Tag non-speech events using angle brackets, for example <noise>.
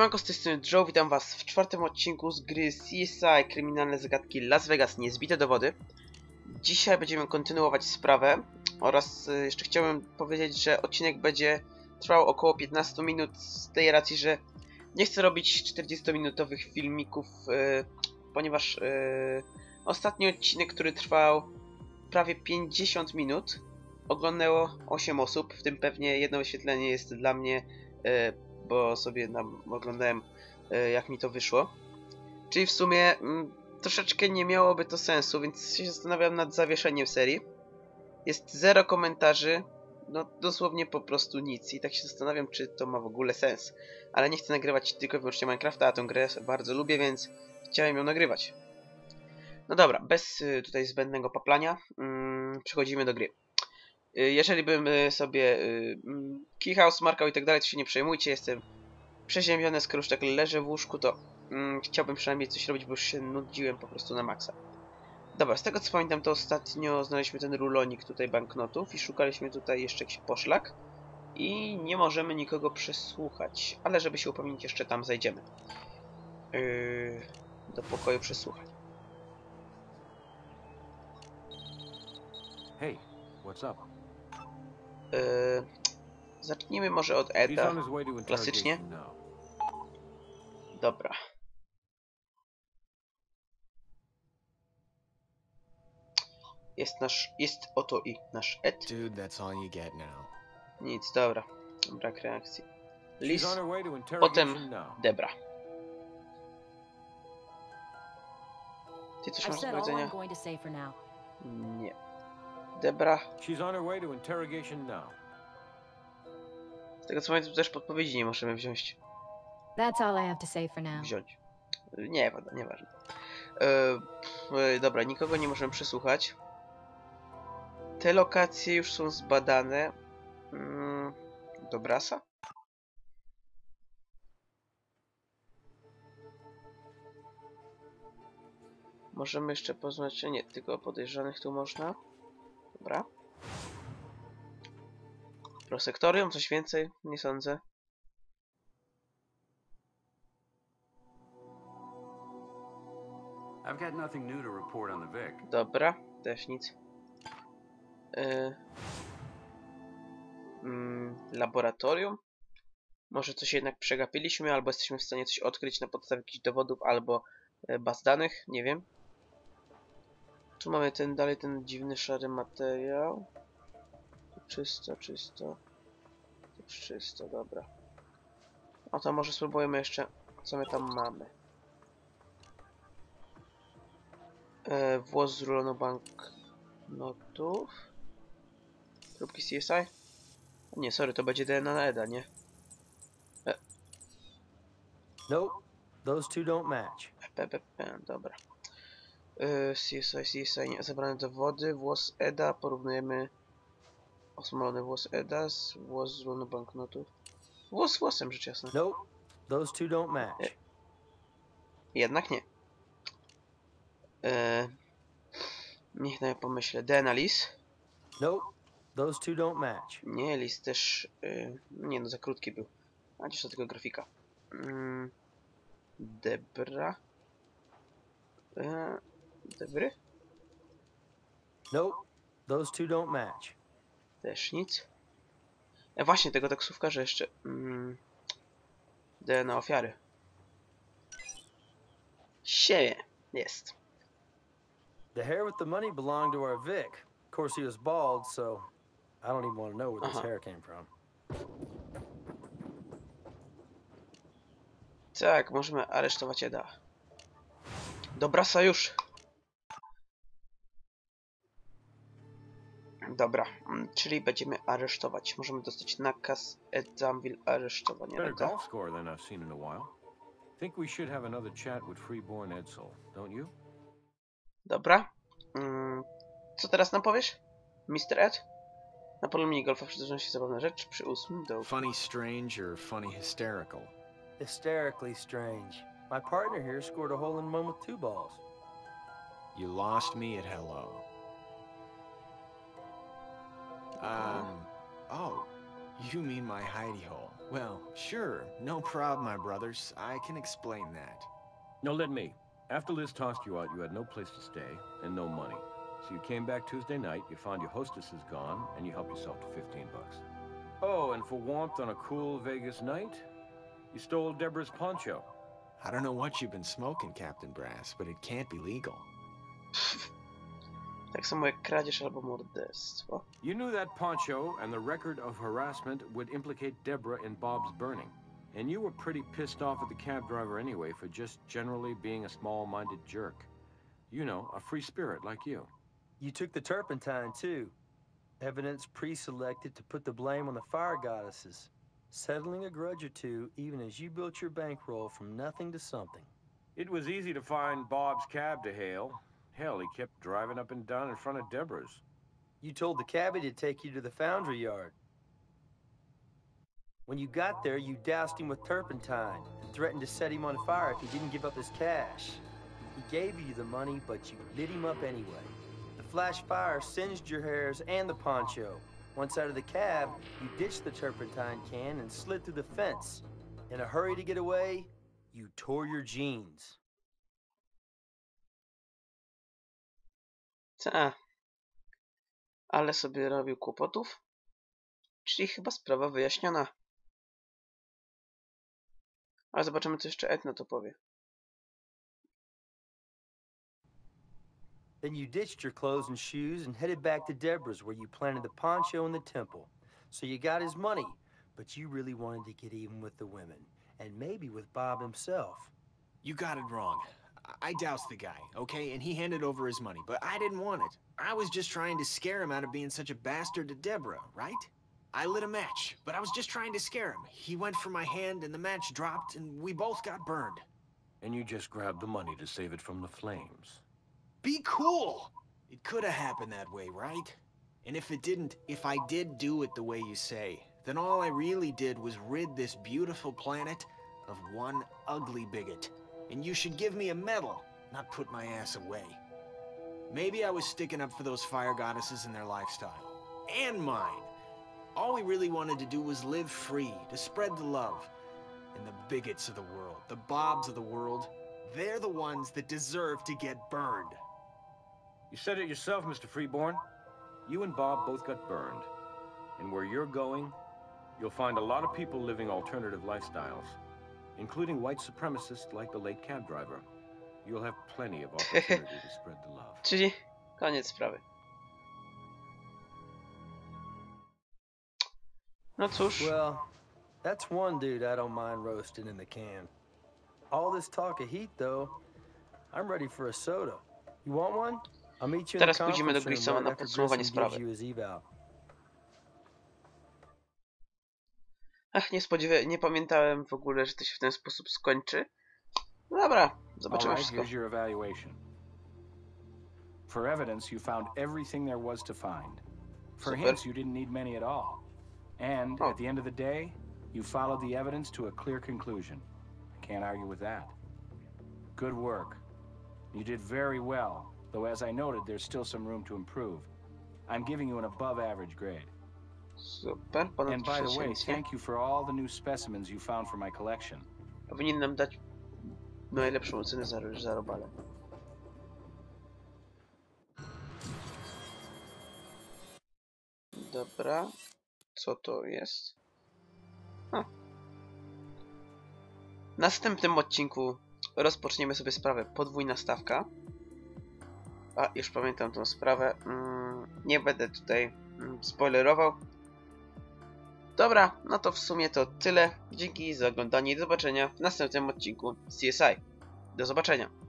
Siemanko, z tej strony Joe, witam was w czwartym odcinku z gry CSI Kryminalne Zagadki Las Vegas Niezbite Dowody. Dzisiaj będziemy kontynuować sprawę oraz y, jeszcze chciałem powiedzieć, że odcinek będzie trwał około 15 minut z tej racji, że nie chcę robić 40-minutowych filmików, y, ponieważ y, ostatni odcinek, który trwał prawie 50 minut, oglądało 8 osób, w tym pewnie jedno wyświetlenie jest dla mnie y, bo sobie nam oglądałem e, jak mi to wyszło. Czyli w sumie mm, troszeczkę nie miałoby to sensu, więc się zastanawiam nad zawieszeniem serii. Jest zero komentarzy, no dosłownie po prostu nic i tak się zastanawiam czy to ma w ogóle sens. Ale nie chcę nagrywać tylko i wyłącznie Minecrafta, a tę grę bardzo lubię, więc chciałem ją nagrywać. No dobra, bez y, tutaj zbędnego paplania, mm, przechodzimy do gry. Y, jeżeli bym y, sobie y, mm, kichał, smarkał i tak dalej, to się nie przejmujcie, jestem przeziębiony, skoro już tak leżę w łóżku, to mm, chciałbym przynajmniej coś robić, bo już się nudziłem po prostu na maksa. Dobra, z tego co pamiętam, to ostatnio znaleźliśmy ten rulonik tutaj banknotów i szukaliśmy tutaj jeszcze jakiś poszlak i nie możemy nikogo przesłuchać, ale żeby się upewnić, jeszcze tam zajdziemy. Yy, do pokoju przesłuchań. Hey, what's up? Yy, zacznijmy może od Eda. klasycznie. Dobra. Jest nasz, jest oto i nasz Ed. Dude, that's all you get now. Nic, dobra. Brak reakcji. To potem. Debra. Ty coś masz do powiedzenia? Nie. Debra, She's on her way to interrogation now. z tego co pamiętam, też podpowiedzi nie możemy wziąć. That's all I have to say for now. Wziąć. Nie, wada, nieważne. E, e, dobra, nikogo nie możemy przesłuchać. Te lokacje już są zbadane. Mm, do Brasa? Możemy jeszcze poznać, nie, tylko podejrzanych tu można. Dobra. Prosektorium, coś więcej? Nie sądzę. Dobra, też nic. E, mm, laboratorium? Może coś jednak przegapiliśmy, albo jesteśmy w stanie coś odkryć na podstawie jakichś dowodów, albo e, baz danych, nie wiem. Tu mamy ten dalej ten dziwny szary materiał. Tu czysto, czysto. Tu czysto, dobra. O to może spróbujemy jeszcze, co my tam mamy. E, włos z rulonu banknotów. Próbki CSI? Nie, sorry, to będzie DNA na Eda, nie? Nope, those two don't match. PPP, dobra. E, CSI, CSI, nie, zebrane dowody, włos Eda, porównujemy osmolony włos Eda z włos z rulonu banknotów. Włos z włosem, rzecz jasna. Nope, those two don't match. Jednak nie. E, niech na pomyślę. DNA Lis? Nope, those two don't match. Nie, list też. y, nie no, za krótki był. A gdzieś to tylko grafika. Mm, Debra. E, Debry? Nope, those two don't match. Też nic. E, właśnie, tego taksówkarza jeszcze. Mm, DNA ofiary. Sieje. Jest. The hair with the money belonged to our Vic. Of course, he was bald, so I don't even want to know where this Uh-huh. hair came from. Tak, możemy aresztować Eda. Dobra, sojusz. Dobra, mm, czyli będziemy aresztować. Możemy dostać nakaz Edzamville aresztowania Better Eda. golf score than I've seen in a while. Think we should have another chat with Freeborn Edsel, don't you? Dobra. Mm, co teraz nam powiesz? Mr. Ed? Na polu minigolfa przydarzą się zabawne rzeczy przy ósmym do... Funny strange or funny hysterical? Hysterically strange. My partner here scored a hole in one with two balls. You lost me at hello. You mean my hidey hole? Well, sure, no problem, my brothers. I can explain that. No, let me. After Liz tossed you out, you had no place to stay and no money. So you came back Tuesday night, you found your hostess is gone, and you helped yourself to 15 bucks. Oh, and for warmth on a cool Vegas night, you stole Deborah's poncho. I don't know what you've been smoking, Captain Brass, but it can't be legal. <laughs> Tak samo jak kradzież albo morderstwo. You knew that poncho and the record of harassment would implicate Deborah in Bob's burning. And you were pretty pissed off at the cab driver anyway for just generally being a small-minded jerk. You know, a free spirit like you. You took the turpentine, too. Evidence pre-selected to put the blame on the fire goddesses. Settling a grudge or two, even as you built your bankroll from nothing to something. It was easy to find Bob's cab to hail. Hell, he kept driving up and down in front of Deborah's. You told the cabbie to take you to the foundry yard. When you got there, you doused him with turpentine and threatened to set him on fire if he didn't give up his cash. He gave you the money, but you lit him up anyway. The flash fire singed your hairs and the poncho. Once out of the cab, you ditched the turpentine can and slid through the fence. In a hurry to get away, you tore your jeans. Ta. Ale sobie robił kłopotów. Czyli chyba sprawa wyjaśniona. Ale zobaczymy, co jeszcze Ed na to powie. Then you ditched your clothes and shoes and headed back to Deborah's where you planted the poncho in the temple. So you got his money, but you really wanted to get even with the women. And maybe with Bob himself. You got it wrong. I doused the guy, okay, and he handed over his money, but I didn't want it. I was just trying to scare him out of being such a bastard to Deborah, right? I lit a match, but I was just trying to scare him. He went for my hand, and the match dropped, and we both got burned. And you just grabbed the money to save it from the flames. Be cool! It could have happened that way, right? And if it didn't, if I did do it the way you say, then all I really did was rid this beautiful planet of one ugly bigot. And you should give me a medal, not put my ass away. Maybe I was sticking up for those fire goddesses and their lifestyle. And mine. All we really wanted to do was live free, to spread the love. And the bigots of the world, the bobs of the world, they're the ones that deserve to get burned. You said it yourself, Mr. Freeborn. You and Bob both got burned. And where you're going, you'll find a lot of people living alternative lifestyles, including white supremacists like the late cab driver. You'll have plenty of opportunity to spread the love. <laughs> Czyli koniec sprawy. No cóż, Well, that's one dude I don't mind roasting in the can. All this talk of heat, though, I'm ready for a soda. You want one? I'll meet you in the Teraz pójdziemy do conference room Grissoma right na after podsumowanie Grissom gives sprawy. Ach, nie spodziewałem, nie pamiętałem w ogóle, że to się w ten sposób skończy. No dobra, zobaczymy right, wszystko. your evaluation. For evidence, you found everything there was to find. For Super. hints, you didn't need many at all. And Oh. at the end of the day, you followed the evidence to a clear conclusion. I can't argue with that. Good work. You did very well, though as I noted, there's still some room to improve. I'm giving you an above average grade. Super, ponad And by the way, thank you for all the new specimens you found for my collection. Powinien nam dać najlepszą ocenę za, za robale. Dobra, co to jest? A. W następnym odcinku rozpoczniemy sobie sprawę podwójna stawka. A, już pamiętam tą sprawę. Mm, nie będę tutaj mm, spoilerował. Dobra, no to w sumie to tyle. Dzięki za oglądanie i do zobaczenia w następnym odcinku CSI. Do zobaczenia.